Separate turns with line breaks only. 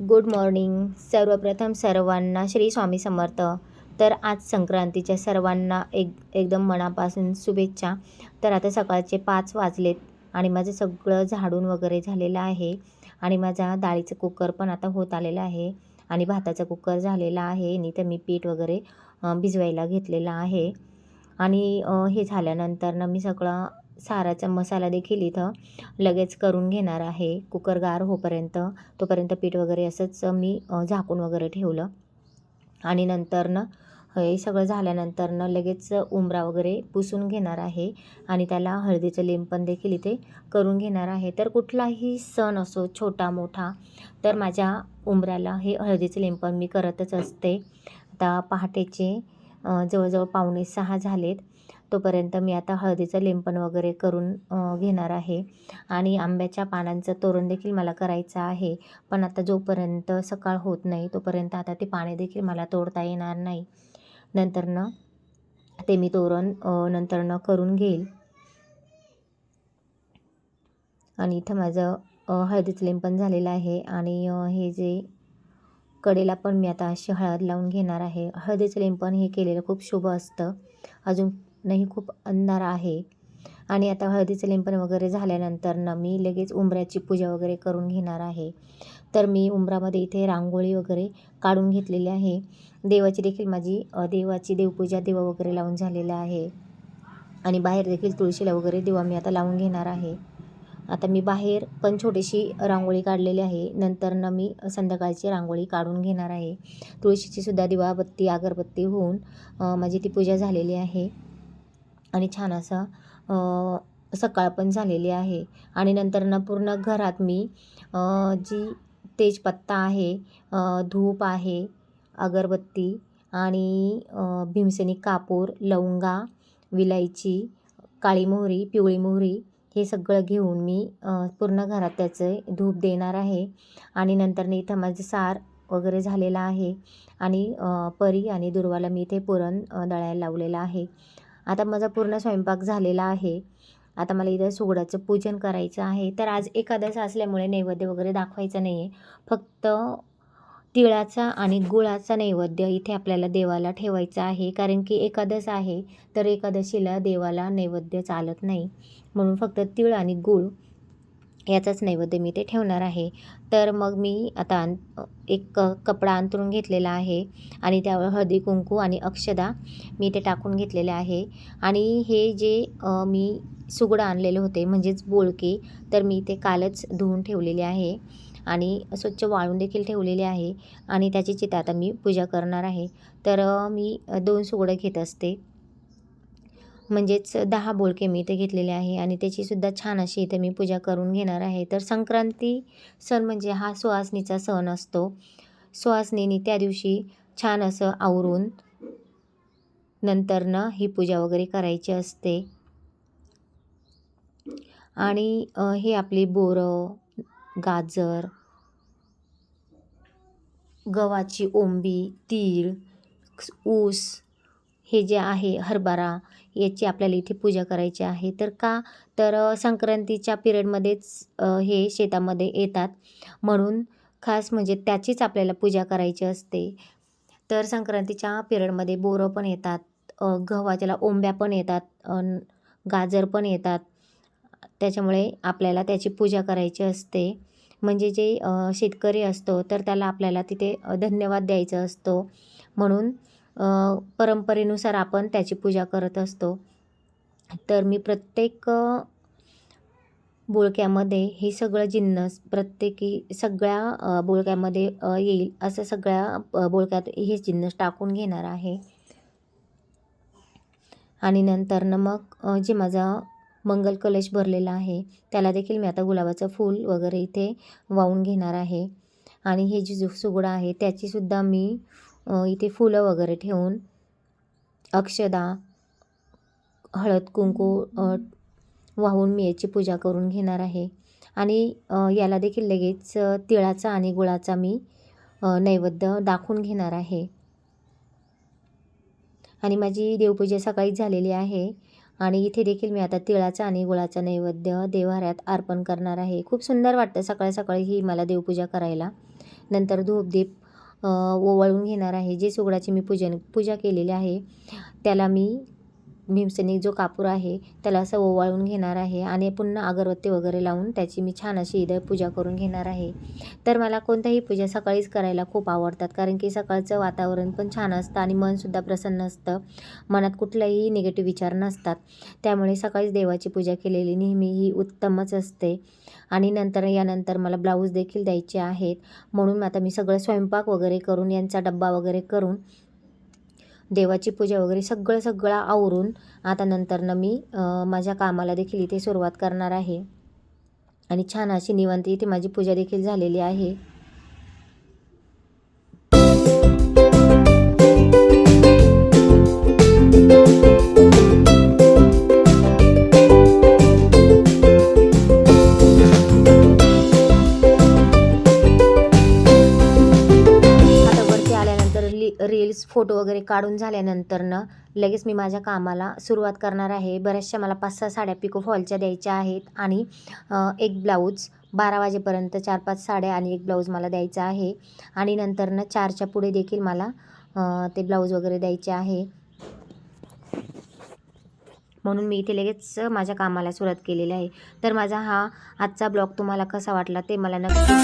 Good morning. सर्वप्रथम सर्वांना श्री स्वामी समर्थ. तर आज संक्रांतीच्या सर्वांना एक एकदम मनापासून शुभेच्छा. तर आता सकाळचे पाच वाजलेत आणि माझं सगळं झाडून वगैरे झालेलं आहे. आणि माझा डाळीचं कुकर पण आता होत आलेलं आहे. आणि भाताचा कुकर झालेला आहे. आणि तर मी पीठ वगैरे भिजवायला घेतलेलं आहे. आणि हे झाल्यानंतर ना मी सगळं साराचा मसाला देखील इथं लगेच करून घेणार आहे. कुकर गार होपर्यंत तोपर्यंत पीठ वगैरे असंच मी झाकून वगैरे ठेवलं. आणि नंतरनं हे सगळं झाल्यानंतरनं लगेच उंबरा वगैरे पुसून घेणार आहे. आणि त्याला हळदीचं लेप पण देखील इथे करून घेणार आहे. तर कुठलाही सण असो छोटा मोठा तर माझ्या उमऱ्याला हे हळदीचं लेपन मी करतच असते. आता पहाटेचे जवळजवळ पावणे सहा झालेत. तोपर्यंत मी आता हळदीचं लिंपण वगैरे करून घेणार आहे. आणि आंब्याच्या पानांचं तोरण देखील मला करायचं आहे. पण आता जोपर्यंत सकाळ होत नाही तोपर्यंत आता ते पाने देखील मला तोडता येणार नाही. नंतरनं ते मी तोरण नंतरनं करून घेईल. आणि इथं माझं हळदीचं लिंपण झालेलं आहे. आणि हे जे कडेला पण मी आता अशी हळद लावून घेणार आहे. हळदीचं लिंपण हे केलेलं खूप शुभ असतं. अजून नाही खूप अंधार आहे. आणि आता हळदीचं लिंपण वगैरे झाल्यानंतर ना मी लगेच उंबऱ्याची पूजा वगैरे करून घेणार आहे. तर मी उंबरामध्ये इथे रांगोळी वगैरे काढून घेतलेली आहे. देवाची देखील माझी देवाची देवपूजा देवा वगैरे लावून झालेला आहे. आणि बाहेर देखील तुळशीला वगैरे दिवा मी आता लावून घेणार आहे. आता मी बाहेर पण छोटीशी रांगोळी काढलेली आहे. नंतरनं मी संध्याकाळची रांगोळी काढून घेणार आहे. तुळशीचीसुद्धा दिवाबत्ती अगरबत्ती होऊन माझी ती पूजा झालेली आहे. आणि छान असं सकाळ पण झालेली आहे. आणि नंतर ना पूर्ण घरात मी जी तेजपत्ता आहे धूप आहे अगरबत्ती आणि भीमसेनी कापूर लवंगा विलायची काळी मोहरी पिवळी मोहरी हे सगळं घेऊन मी पूर्ण घरात त्याचे धूप देणार आहे. आणि नंतर इथं माझं सार वगैरे झालेला आहे. आणि परी आणि दुर्वाला मी इथे पुरण दळायला लावलेलं आहे. आता माझा पूर्ण स्वयंपाक झालेला आहे. आता मला इथं सुगडाचं पूजन करायचं आहे. तर आज एकादश असल्यामुळे नैवेद्य वगैरे दाखवायचं नाही आहे फक्त तिळाचा आणि गुळाचा नैवेद्य इथे आपल्याला देवाला ठेवायचा आहे. कारण की एकादश आहे तर एकादशीला देवाला नैवेद्य चालत नाही. म्हणून फक्त तिळ आणि गुळ याचाच नैवेद्य मी ते ठेवणार आहे. तर मग मी आता एक क कपडा अंतरून घेतलेला आहे आणि त्यावर हळदी कुंकू आणि अक्षदा मी ते टाकून घेतलेले आहे. आणि हे जे मी सुगडं आणलेले होते म्हणजेच बोळके तर मी ते कालच धुवून ठेवलेले आहे आणि स्वच्छ वाळून देखील ठेवलेले आहे आणि त्याची चिता आता मी पूजा करणार आहे. तर मी दोन सुगडं घेत असते. म्हणजेच दहा बोळके मी इथे घेतलेले आहे आणि त्याचीसुद्धा छान अशी इथे मी पूजा करून घेणार आहे. तर संक्रांती सण म्हणजे हा सुहासनीचा सण असतो. सुहासनीनी त्या दिवशी छान असं आवरून नंतरनं ही पूजा वगैरे करायची असते. आणि हे आपली बोरं गाजर गव्हाची ओंबी तीळ ऊस हे जे आहे हरभरा याची आपल्याला इथे पूजा करायची आहे. तर का? तर संक्रांतीच्या पिरियडमध्येच हे शेतामध्ये येतात. म्हणून खास म्हणजे त्याचीच आपल्याला पूजा करायची असते. तर संक्रांतीच्या पिरियडमध्ये बोरं पण येतात गव्हाच्याला ओंब्या पण येतात गाजर पण येतात. त्याच्यामुळे आपल्याला त्याची पूजा करायची असते. म्हणजे जे शेतकरी असतो तर त्याला आपल्याला तिथे धन्यवाद द्यायचा असतो. म्हणून परंपरेनुसार आपण त्याची पूजा करत असतो. तर मी प्रत्येक बोळक्यामध्ये हे सगळं जिन्नस प्रत्येकी सगळ्या बोळक्यामध्ये येईल असं सगळ्या बोळक्यात हे जिन्नस टाकून घेणार आहे. आणि नंतरनं मग जे माझा मंगल कलश भरलेला आहे त्याला देखील मी आता गुलाबाचं फूल वगैरे इथे वाहून घेणार आहे. आणि हे जे सुगडा सुगडं आहे त्याचीसुद्धा मी इथे फुलं वगैरे ठेवून अक्षदा हळद कुंकू वाहून मी याची पूजा करून घेणार आहे. आणि याला देखील लगेच तिळाचा आणि गुळाचा मी नैवेद्य दाखवून घेणार आहे. आणि माझी देवपूजा सकाळीच झालेली आहे. आणि इथे देखील मी आता तिळाचा आणि गुळाचा नैवेद्य देवाऱ्यात अर्पण करणार आहे. खूप सुंदर वाटतं सकाळी सकाळी ही मला देवपूजा करायला. नंतर धूपदीप ओवाळून घेणार आहे. जे सुगडाची मी पूजन पूजा केलेली आहे त्याला मी भीमसेनी जो कापूर आहे त्याला असं ओवाळून घेणार आहे आणि पुन्हा अगरबत्ती वगैरे लावून त्याची मी छान अशी इथं पूजा करून घेणार आहे. तर मला कोणत्याही पूजा सकाळीच करायला खूप आवडतात कारण की सकाळचं वातावरण पण छान असतं आणि मनसुद्धा प्रसन्न असतं. मनात कुठलाही निगेटिव्ह विचार नसतात. त्यामुळे सकाळीच देवाची पूजा केलेली नेहमी ही उत्तमच असते. आणि नंतर यानंतर मला ब्लाऊज देखील द्यायचे आहेत. म्हणून आता मी सगळं स्वयंपाक वगैरे करून यांचा डब्बा वगैरे करून देवाची पूजा वगैरे सगळं सगळं आवरून आता नंतरनं मी माझ्या कामाला देखील इथे सुरुवात करणार आहे. आणि छान अशी निवांत इथे माझी पूजा देखील झालेली आहे. फोटो वगैरे काढून झाल्यानंतरनं लगेच मी माझ्या कामाला सुरुवात करणार आहे. बऱ्याचशा मला पाच सहा साड्या पिको फॉलच्या द्यायच्या आहेत आणि एक ब्लाऊज बारा वाजेपर्यंत चार पाच साड्या आणि एक ब्लाऊज मला द्यायचा आहे. आणि नंतरनं चारच्या पुढे देखील मला ते ब्लाऊज वगैरे द्यायचे आहे. म्हणून मी इथे लगेच माझ्या कामाला सुरुवात केलेली आहे. तर माझा हा आजचा ब्लॉग तुम्हाला कसा वाटला ते मला नक्की